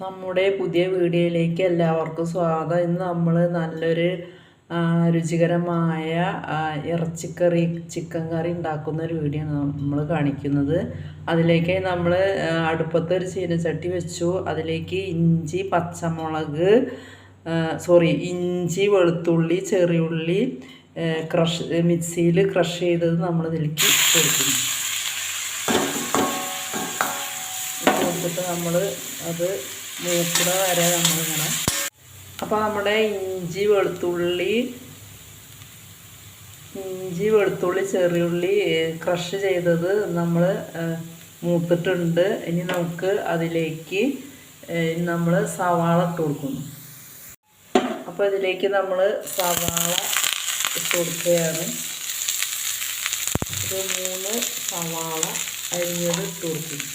നമ്മുടെ പുതിയ വീഡിയോയിലേക്ക് എല്ലാവർക്കും സ്വാഗതം. ഇന്ന് നമ്മൾ നല്ലൊരു രുചികരമായ ഇറച്ചിക്കറി ചിക്കൻ കറി ഉണ്ടാക്കുന്ന ഒരു വീഡിയോ നമ്മൾ കാണിക്കുന്നത്. അതിലേക്ക് നമ്മൾ അടുപ്പത്ത് ഒരു ചീനച്ചട്ടി വെച്ചു. അതിലേക്ക് ഇഞ്ചി പച്ചമുളക് സോറി ഇഞ്ചി വെളുത്തുള്ളി ചെറിയുള്ളി ക്രഷ് മിക്സിയിൽ ക്രഷ് ചെയ്തത് നമ്മൾ ഇതിലേക്ക് കൊടുക്കുന്നു നമ്മൾ അത് മൂക്കണ വരെ നമ്മളിങ്ങനെ. അപ്പോൾ നമ്മുടെ ഇഞ്ചി വെളുത്തുള്ളി ഇഞ്ചി വെളുത്തുള്ളി ചെറിയുള്ളി ക്രഷ് ചെയ്തത് നമ്മൾ മൂത്തിട്ടുണ്ട്. ഇനി നമുക്ക് അതിലേക്ക് നമ്മൾ സവാള ഇട്ട് കൊടുക്കുന്നു. അപ്പോൾ ഇതിലേക്ക് നമ്മൾ സവാള ഇട്ട് കൊടുക്കുകയാണ്. ഒരു മൂന്ന് സവാള അരിഞ്ഞത് ഇട്ട് കൊടുക്കുന്നു.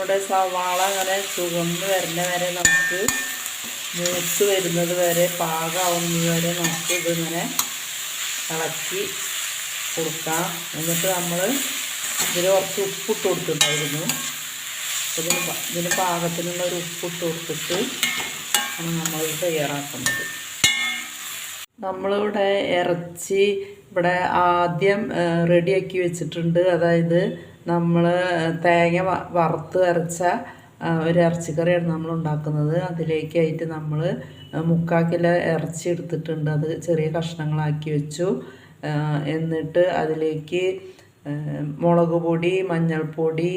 നമ്മുടെ സവാള അങ്ങനെ ചുവന്ന് വരുന്ന വരെ നമുക്ക് മൂത്ത് വരുന്നത് വരെ പാകമാവുന്നത് വരെ നമുക്ക് ഇതിങ്ങനെ ഇളക്കി കൊടുക്കാം. എന്നിട്ട് നമ്മൾ ഇതിൽ കുറച്ച് ഉപ്പിട്ട് കൊടുത്തിട്ടുണ്ടായിരുന്നു. ഇതിന് ഇതിന് പാകത്തിനുള്ള ഒരു ഉപ്പിട്ട് കൊടുത്തിട്ട് ആണ് നമ്മൾ തയ്യാറാക്കുന്നത്. നമ്മളിവിടെ ഇറച്ചി ഇവിടെ ആദ്യം റെഡിയാക്കി വെച്ചിട്ടുണ്ട്. അതായത് നമ്മൾ തേങ്ങ വറുത്ത് അരച്ച ഒരു ഇറച്ചിക്കറിയാണ് നമ്മൾ ഉണ്ടാക്കുന്നത് അതിലേക്കായിട്ട് നമ്മൾ മുക്കാൽ കിലോ ഇറച്ചി എടുത്തിട്ടുണ്ട്. അത് ചെറിയ കഷ്ണങ്ങളാക്കി വെച്ചു. എന്നിട്ട് അതിലേക്ക് മുളക് പൊടി മഞ്ഞൾപ്പൊടി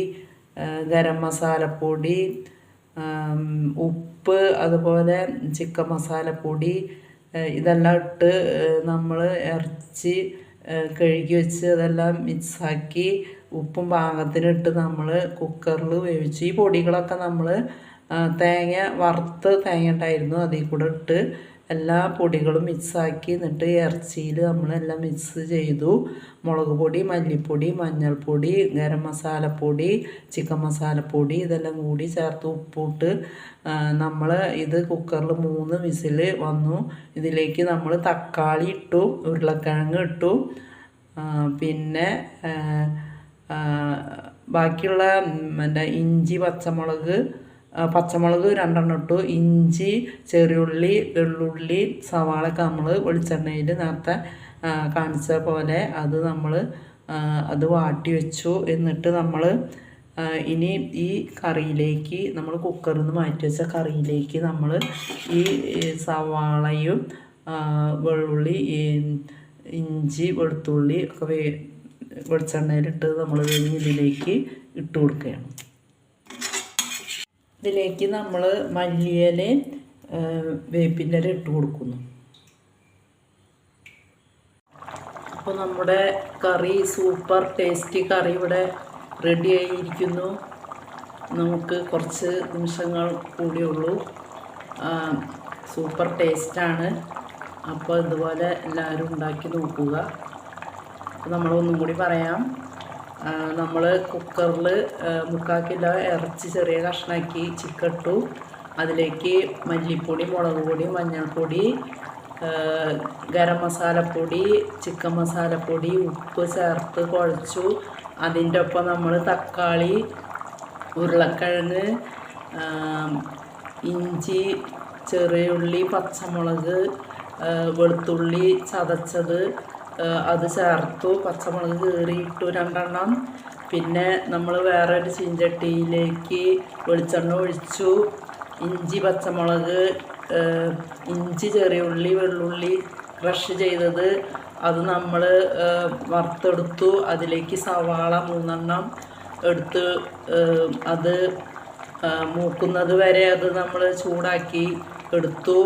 ഗരം മസാലപ്പൊടി ഉപ്പ് അതുപോലെ ചിക്കൻ മസാലപ്പൊടി ഇതെല്ലാം ഇട്ട് നമ്മൾ ഇറച്ചി കഴുകി വെച്ച് അതെല്ലാം മിക്സാക്കി ഉപ്പും പാകത്തിനിട്ട് നമ്മൾ കുക്കറിൽ വേവിച്ച് ഈ പൊടികളൊക്കെ നമ്മൾ തേങ്ങ വറുത്ത് തേങ്ങ ഉണ്ടായിരുന്നു അതിൽ കൂടെ ഇട്ട് എല്ലാ പൊടികളും മിക്സാക്കി എന്നിട്ട് ഇറച്ചിയിൽ നമ്മളെല്ലാം മിക്സ് ചെയ്തു. മുളക് പൊടി മല്ലിപ്പൊടി മഞ്ഞൾപ്പൊടി ഗരം മസാലപ്പൊടി ചിക്കൻ മസാലപ്പൊടി ഇതെല്ലാം കൂടി ചേർത്ത് ഉപ്പിട്ട് നമ്മൾ ഇത് കുക്കറിൽ മൂന്ന് വിസിൽ വന്നു. ഇതിലേക്ക് നമ്മൾ തക്കാളി ഇട്ടു ഉരുളക്കിഴങ്ങ് ഇട്ടു. പിന്നെ ബാക്കിയുള്ള മറ്റേ ഇഞ്ചി പച്ചമുളക് പച്ചമുളക് രണ്ടെണ്ണം ഇട്ടു. ഇഞ്ചി ചെറിയുള്ളി വെള്ളുള്ളി സവാളൊക്കെ നമ്മൾ വെളിച്ചെണ്ണയിൽ നേരത്തെ കാണിച്ച പോലെ അത് നമ്മൾ അത് വാട്ടി വെച്ചു. എന്നിട്ട് നമ്മൾ ഇനി ഈ കറിയിലേക്ക് നമ്മൾ കുക്കറിൽ നിന്ന് മാറ്റി വെച്ച കറിയിലേക്ക് നമ്മൾ ഈ സവാളയും വെള്ളുള്ളി ഇഞ്ചി വെളുത്തുള്ളി ഒക്കെ വെളിച്ചെണ്ണയിലിട്ട് നമ്മൾ ഇതിലേക്ക് ഇട്ട് കൊടുക്കുകയാണ്. ഇതിലേക്ക് നമ്മൾ മല്ലിയിലയും വേപ്പിന്റെ ഇല ഇട്ട് കൊടുക്കുന്നു. അപ്പോൾ നമ്മുടെ കറി സൂപ്പർ ടേസ്റ്റി കറി ഇവിടെ റെഡി ആയിരിക്കുന്നു. നമുക്ക് കുറച്ച് നിമിഷങ്ങൾ കൂടിയുള്ളൂ സൂപ്പർ ടേസ്റ്റാണ് അപ്പോൾ ഇതുപോലെ എല്ലാവരും ഉണ്ടാക്കി നോക്കുക. നമ്മളൊന്നും കൂടി പറയാം. നമ്മൾ കുക്കറിൽ മുക്കാൽ കിലോ ഇറച്ചി ചെറിയ കഷ്ണാക്കി ചിക്കൻ ഇട്ടു അതിലേക്ക് മല്ലിപ്പൊടി മുളക് പൊടി മഞ്ഞൾപ്പൊടി ഗരം മസാലപ്പൊടി ചിക്കൻ മസാലപ്പൊടി ഉപ്പ് ചേർത്ത് കുഴച്ചു. അതിന്റെ ഒപ്പം നമ്മൾ തക്കാളി ഉരുളക്കിഴങ്ങ് ഇഞ്ചി ചെറിയുള്ളി പച്ചമുളക് വെളുത്തുള്ളി ചതച്ചത് അത് ചേർത്തു. പച്ചമുളക് കീറിയിട്ടു രണ്ടെണ്ണം. പിന്നെ നമ്മൾ വേറെ ഒരു ചീഞ്ചട്ടിയിലേക്ക് വെളിച്ചെണ്ണ ഒഴിച്ചു. ഇഞ്ചി പച്ചമുളക് ഇഞ്ചി ഇഞ്ചി ചെറിയുള്ളി വെള്ളുള്ളി ക്രഷ് ചെയ്തത്. അത് നമ്മൾ വറുത്തെടുത്തു. അതിലേക്ക് സവാള മൂന്നെണ്ണം എടുത്ത് അത് മൂക്കുന്നത് വരെ അത് നമ്മൾ ചൂടാക്കി എടുത്തു.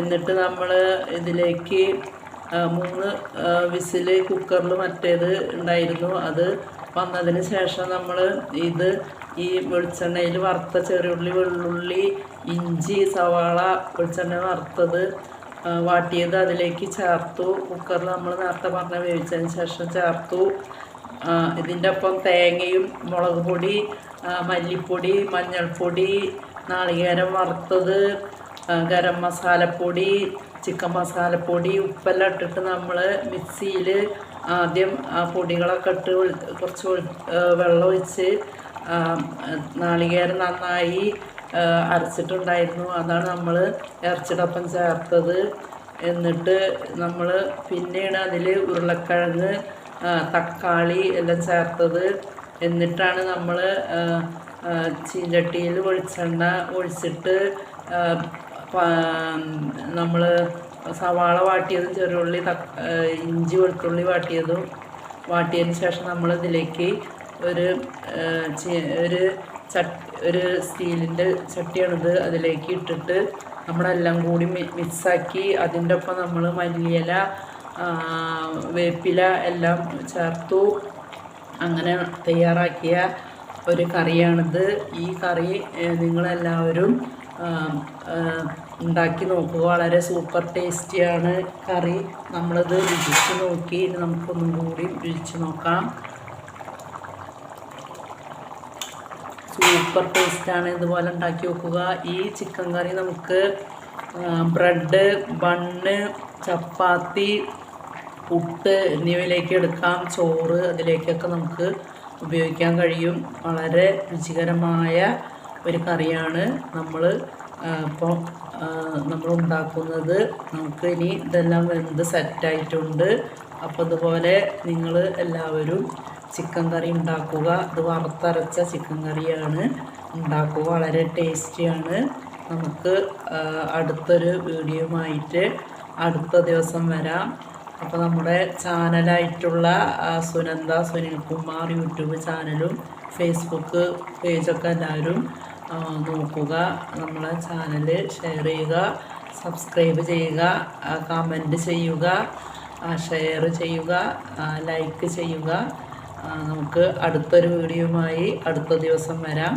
എന്നിട്ട് നമ്മൾ ഇതിലേക്ക് മൂന്ന് വിസിൽ കുക്കറിൽ മറ്റേത് ഉണ്ടായിരുന്നു. അത് വന്നതിന് ശേഷം നമ്മൾ ഇത് ഈ വെളിച്ചെണ്ണയിൽ വറുത്ത ചെറിയുള്ളി വെള്ളുള്ളി ഇഞ്ചി സവാള വെളിച്ചെണ്ണ വറുത്തത് വാട്ടിയത് അതിലേക്ക് ചേർത്തു. കുക്കറിൽ നമ്മൾ നേരത്തെ പറഞ്ഞ വേവിച്ചതിന് ശേഷം ചേർത്തു. ഇതിന്റെ ഒപ്പം തേങ്ങയും മുളക് പൊടി മല്ലിപ്പൊടി മഞ്ഞൾപ്പൊടി നാളികേരം വറുത്തത് ഗരം മസാലപ്പൊടി ചിക്കൻ മസാലപ്പൊടി ഉപ്പെല്ലാം ഇട്ടിട്ട് നമ്മൾ മിക്സിയിൽ ആദ്യം ആ പൊടികളൊക്കെ ഇട്ട് കുറച്ച് വെള്ളം ഒഴിച്ച് നാളികേരം നന്നായി അരച്ചിട്ടുണ്ടായിരുന്നു. അതാണ് നമ്മൾ ഇറച്ചിടൊപ്പം ചേർത്തത്. എന്നിട്ട് നമ്മൾ പിന്നെയാണ് അതിൽ ഉരുളക്കിഴങ്ങ് തക്കാളി എല്ലാം ചേർത്തത്. എന്നിട്ടാണ് നമ്മൾ ചീഞ്ചട്ടിയിൽ വെളിച്ചെണ്ണ ഒഴിച്ചിട്ട് നമ്മൾ സവാള വാട്ടിയതും ചെറുള്ളി ഇഞ്ചി വെളുത്തുള്ളി വാട്ടിയതും വാട്ടിയതിന് ശേഷം നമ്മൾ ഇതിലേക്ക് ഒരു ഒരു ഒരു സ്റ്റീലിന്റെ ചട്ടിയാണിത് അതിലേക്ക് ഇട്ടിട്ട് നമ്മളെല്ലാം കൂടി മിക്സാക്കി അതിന്റെ ഒപ്പം നമ്മൾ മല്ലിയില വേപ്പില എല്ലാം ചേർത്തു. അങ്ങനെ തയ്യാറാക്കിയ ഒരു കറിയാണിത്. ഈ കറി നിങ്ങളെല്ലാവരും ഉണ്ടാക്കി നോക്കുക. വളരെ സൂപ്പർ ടേസ്റ്റിയാണ് കറി. നമ്മളിത് രുചിച്ച് നോക്കി ഇനി നമുക്കൊന്നും കൂടി രുചിച്ച് നോക്കാം. സൂപ്പർ ടേസ്റ്റാണ് ഇതുപോലെ ഉണ്ടാക്കി നോക്കുക. ഈ ചിക്കൻ കറി നമുക്ക് ബ്രെഡ് ബണ്ണ് ചപ്പാത്തി പുട്ട് എന്നിവയിലേക്ക് എടുക്കാം. ചോറ് അതിലേക്കൊക്കെ നമുക്ക് ഉപയോഗിക്കാൻ കഴിയും. വളരെ രുചികരമായ ഒരു കറിയാണ് നമ്മൾ ഇപ്പോൾ നമ്മൾ ഉണ്ടാക്കുന്നത് നമുക്ക് ഇനി ഇതെല്ലാം വെന്ത് സെറ്റായിട്ടുണ്ട്. അപ്പോൾ അതുപോലെ നിങ്ങൾ എല്ലാവരും ചിക്കൻ കറി ഉണ്ടാക്കുക. ഇത് വറുത്തരച്ച ചിക്കൻ കറിയാണ്. ഉണ്ടാക്കുക. വളരെ ടേസ്റ്റിയാണ്. നമുക്ക് അടുത്തൊരു അടുത്തൊരു വീഡിയോയുമായിട്ട് അടുത്ത ദിവസം വരാം. അപ്പോൾ നമ്മുടെ ചാനലായിട്ടുള്ള സുനന്ദ സുനിൽകുമാർ യൂട്യൂബ് ചാനലും ഫേസ്ബുക്ക് പേജൊക്കെ എല്ലാവരും നോക്കുക. നമ്മളെ ചാനൽ ഷെയർ ചെയ്യുക സബ്സ്ക്രൈബ് ചെയ്യുക കമന്റ് ചെയ്യുക ഷെയർ ചെയ്യുക ലൈക്ക് ചെയ്യുക. നമുക്ക് അടുത്തൊരു വീഡിയോയുമായി അടുത്ത ദിവസം വരാം.